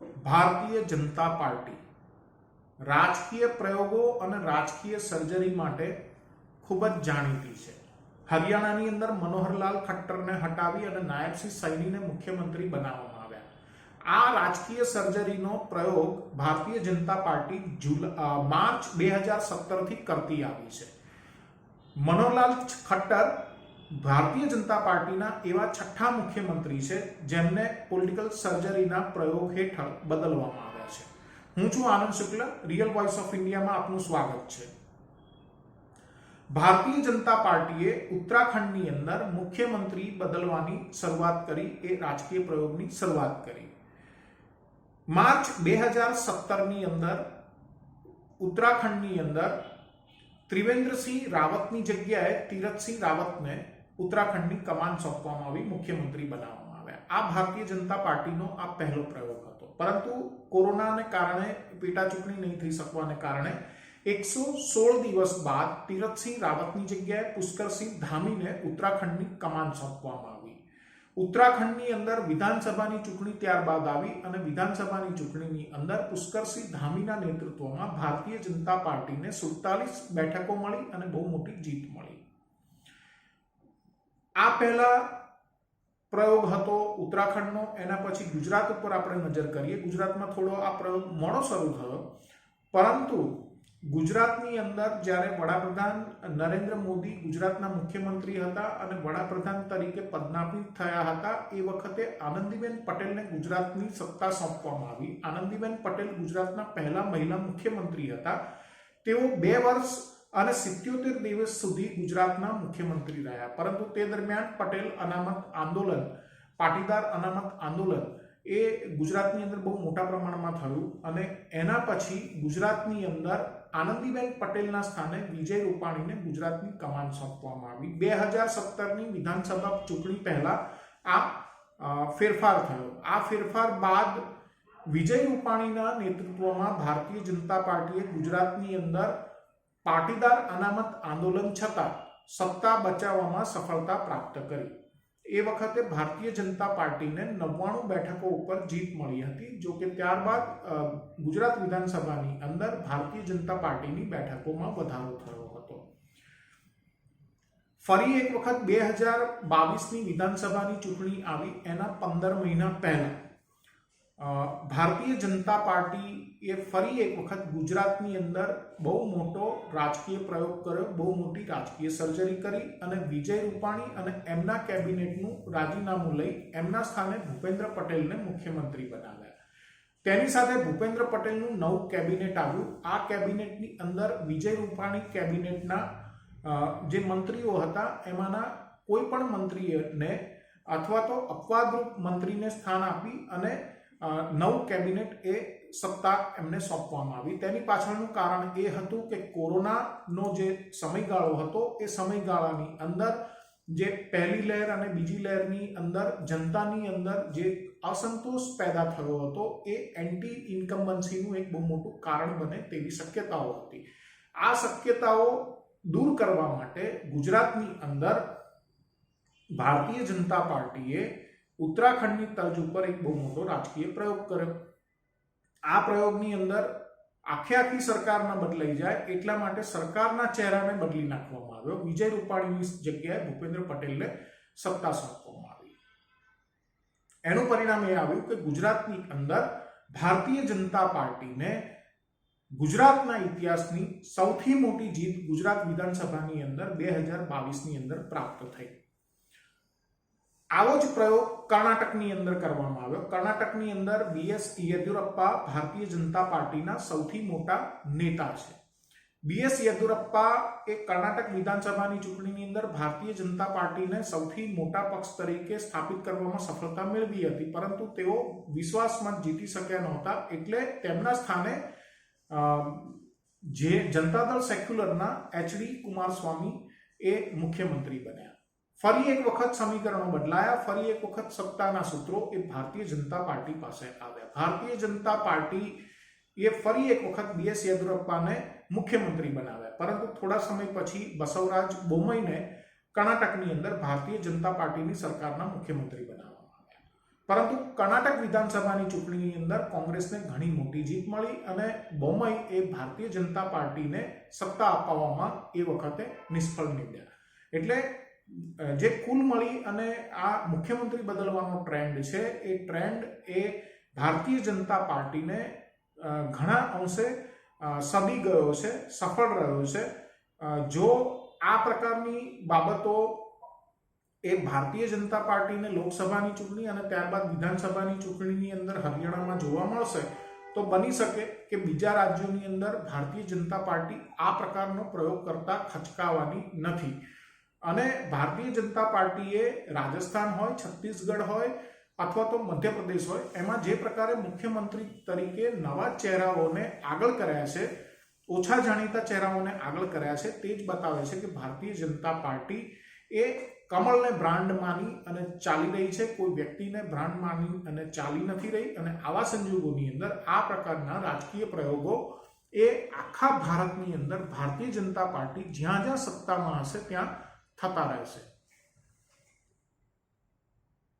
Bharatiya Janata party. રાજકીય પ્રયોગો અને રાજકીય સર્જરી માટે ખૂબ જ જાણીતી છે. હરિયાણાની અંદર મનોહરલાલ ખટ્ટરને હટાવી અને નાયબસિંહ સૈનીને મુખ્યમંત્રી બનાવવામાં આવ્યા. આ રાજકીય સર્જરીનો પ્રયોગ Bharatiya Janata party joule March બે હજાર સત્તરથી કરતી આવી છે. મનોહરલાલ ખટ્ટર ભારતીય જનતા પાર્ટીના એવા છઠ્ઠા મુખ્યમંત્રી છે જેમને પોલિટિકલ સર્જરીના પ્રયોગ હેઠળ બદલવામાં આવ્યા છે. હું છું Anand Shukla real voice of ઇન્ડિયામાં આપનું સ્વાગત છે. ભારતીય જનતા પાર્ટીએ ઉત્તરાખંડની અંદર મુખ્યમંત્રી બદલવાની શરૂઆત કરી, એ રાજકીય પ્રયોગની શરૂઆત કરી. માર્ચ બે હજાર સત્તરની અંદર ઉત્તરાખંડની અંદર ત્રિવેન્દ્રસિંહ રાવતની જગ્યાએ તીરથસિંહ રાવતને ઉત્તરાખંડની કમાન સોંપવામાં આવી, મુખ્યમંત્રી બનાવવામાં આવ્યા. આ ભારતીય જનતા પાર્ટીનો આ પહેલો પ્રયોગ હતો. પરંતુ કોરોનાને કારણે, પેટા ચૂંટણી નહીં થઈ શકવાને કારણે, એકસો સોળ દિવસ બાદ તીરથસિંહ રાવતની જગ્યાએ પુષ્કરસિંહ ધામીને ઉત્તરાખંડની કમાન સોંપવામાં આવી. ઉત્તરાખંડની અંદર વિધાનસભાની ચૂંટણી ત્યારબાદ આવી અને વિધાનસભાની ચૂંટણીની અંદર પુષ્કરસિંહ ધામીના નેતૃત્વમાં ભારતીય જનતા પાર્ટીને સુડતાલીસ બેઠકો મળી અને બહુ મોટી જીત મળી. આ પહેલા પ્રયોગ હતો ઉત્તરાખંડનો, એના પછી ગુજરાત ઉપર આપણે નજર કરીએ. ગુજરાતમાં થોડો આ પ્રયોગ મોડો શરૂ થયો. પરંતુ ગુજરાતની અંદર જ્યારે વડાપ્રધાન નરેન્દ્ર મોદી ગુજરાતના મુખ્યમંત્રી હતા અને વડાપ્રધાન તરીકે પદનામિત થયા હતા, એ વખતે આનંદીબેન પટેલને ગુજરાતની સત્તા સોંપવામાં આવી. આનંદીબેન પટેલ ગુજરાતના પહેલા મહિલા મુખ્યમંત્રી હતા. તેઓ બે વર્ષ અને સિત્યોતેર દિવસ સુધી ગુજરાતના મુખ્યમંત્રી રહ્યા. પરંતુ તે દરમિયાન પટેલ અનામત આંદોલન, પાટીદાર અનામત આંદોલન એ ગુજરાતની અંદર બહુ મોટા પ્રમાણમાં થયું અને એના પછી ગુજરાતની અંદર આનંદીબેન પટેલના સ્થાને વિજય રૂપાણીને ગુજરાતની કમાન સોંપવામાં આવી. બે હજાર સત્તરની વિધાનસભા ચૂંટણી પહેલા આ ફેરફાર થયો. આ ફેરફાર બાદ વિજય રૂપાણીના નેતૃત્વમાં ભારતીય જનતા પાર્ટીએ ગુજરાતની અંદર પાટીદાર અનામત આંદોલન છતાં સત્તા બચાવવામાં સફળતા પ્રાપ્ત કરી. એ વખતે ભારતીય જનતા પાર્ટીને નવ્વાણું બેઠકો ઉપર જીત મળી હતી, જો કે ત્યારબાદ ગુજરાત વિધાનસભાની અંદર ભારતીય જનતા પાર્ટીની બેઠકોમાં વધારો થયો હતો. ફરી એક વખત બે હજાર બાવીસની વિધાનસભાની ચૂંટણી આવી, એના પંદર મહિના પહેલા ભારતીય જનતા પાર્ટી એ ફરી એક વખત ગુજરાતની અંદર બહુ મોટો રાજકીય પ્રયોગ કર્યો, બહુ મોટી રાજકીય સર્જરી કરી અને વિજય રૂપાણી અને એમના કેબિનેટનું રાજીનામું લઈ એમના સ્થાને ભૂપેન્દ્ર પટેલને મુખ્યમંત્રી બનાવ્યા. તેની સાથે ભૂપેન્દ્ર પટેલનું નવું કેબિનેટ આવ્યું. આ કેબિનેટની અંદર વિજય રૂપાણી કેબિનેટના જે મંત્રીઓ હતા, એમાંના કોઈ પણ મંત્રીને અથવા તો અપવાદરૂપ મંત્રીને સ્થાન આપી અને નવું કેબિનેટ એ સત્તા એમને સોંપવામાં આવી. તેની પાછળનું કારણ એ હતું કે કોરોનાનો જે સમયગાળો હતો, એ સમયગાળાની અંદર જે પહેલી લહેર અને બીજી લહેરની અંદર, જનતાની અંદર જે અસંતોષ પેદા થયો હતો, એ એન્ટી ઇન્કમ્બન્સીનું એક બહુ મોટું કારણ બને તેવી શક્યતાઓ હતી. આ શક્યતાઓ દૂર કરવા માટે ગુજરાતની અંદર ભારતીય જનતા પાર્ટીએ ઉત્તરાખંડની તર્જ ઉપર એક બહુ મોટો રાજકીય પ્રયોગ કર્યો. આ પ્રયોગની અંદર આખે આખી સરકારના બદલાઈ જાય એટલા માટે સરકારના ચહેરાને બદલી નાખવામાં આવ્યો. વિજય રૂપાણીની જગ્યાએ ભૂપેન્દ્ર પટેલને સત્તા સોંપવામાં આવી. એનું પરિણામ એ આવ્યું કે ગુજરાતની અંદર ભારતીય જનતા પાર્ટીને ગુજરાતના ઇતિહાસની સૌથી મોટી જીત ગુજરાત વિધાનસભાની અંદર બે હજાર બાવીસની અંદર પ્રાપ્ત થઈ. આવો જ પ્રયોગ કર્ણાટકની અંદર કરવામાં આવ્યો. કર્ણાટકની અંદર બીએસ યેદુરપ્પા ભારતીય જનતા પાર્ટીના સૌથી મોટા નેતા છે. બીએસ યેદુરપ્પા એ કર્ણાટક વિધાનસભાની ચૂંટણીની અંદર ભારતીય જનતા પાર્ટીને સૌથી મોટા પક્ષ તરીકે સ્થાપિત કરવામાં સફળતા મેળવી હતી. પરંતુ તેઓ વિશ્વાસમાં જીતી શક્યા નહોતા. એટલે તેમના સ્થાને જે જનતા દળ સેક્યુલરના એચડી કુમારસ્વામી એ મુખ્યમંત્રી બન્યા. ફરી એક વખત સમીકરણો બદલાયા. ફરી એક વખત સત્તાના સૂત્રો એ ભારતીય જનતા પાર્ટી પાસે આવ્યા. ભારતીય જનતા પાર્ટી એ ફરી એક વખત બીએસ યેદુરપ્પાને મુખ્યમંત્રી બનાવ્યા. પરંતુ થોડા સમય પછી બસવરાજ બોમઈને કર્ણાટકની અંદર ભારતીય જનતા પાર્ટીની સરકારના મુખ્યમંત્રી બનાવવામાં આવ્યા. પરંતુ કર્ણાટક વિધાનસભાની ચૂંટણીની અંદર કોંગ્રેસને ઘણી મોટી જીત મળી અને બોમ્બઈ એ ભારતીય જનતા પાર્ટીને સત્તા અપાવવામાં એ વખતે નિષ્ફળ નીવડ્યા એટલે જે કુલ મળી અને આ મુખ્યમંત્રી બદલવાનો ટ્રેન્ડ છે, એ ટ્રેન્ડ એ ભારતીય જનતા પાર્ટીને ઘણા અંશે સદી ગયો છે, સફળ રહ્યો છે. જો આ પ્રકારની બાબતો એ ભારતીય જનતા પાર્ટીને લોકસભાની ચૂંટણી અને ત્યારબાદ વિધાનસભાની ચૂંટણીની અંદર હરિયાણામાં જોવા મળશે, તો બની શકે કે બીજા રાજ્યોની અંદર ભારતીય જનતા પાર્ટી આ પ્રકારનો પ્રયોગ કરતા ખચકાવાની નથી. અને ભારતીય જનતા પાર્ટીએ રાજસ્થાન હોય, છત્તીસગઢ હોય અથવા તો મધ્યપ્રદેશ હોય, એમાં જે પ્રકારે મુખ્યમંત્રી તરીકે નવા ચહેરાઓને આગળ કર્યા છે, ઓછા જાણીતા ચહેરાઓને આગળ કર્યા છે, તે જ બતાવે છે કે ભારતીય જનતા પાર્ટી એ કમળને બ્રાન્ડ માની અને ચાલી રહી છે. કોઈ વ્યક્તિને બ્રાન્ડ માની અને ચાલી નથી રહી અને આવા સંજોગોની અંદર આ પ્રકારના રાજકીય પ્રયોગો એ આખા ભારતની અંદર ભારતીય જનતા પાર્ટી જ્યાં જ્યાં સત્તામાં હશે ત્યાં થતા રહેશે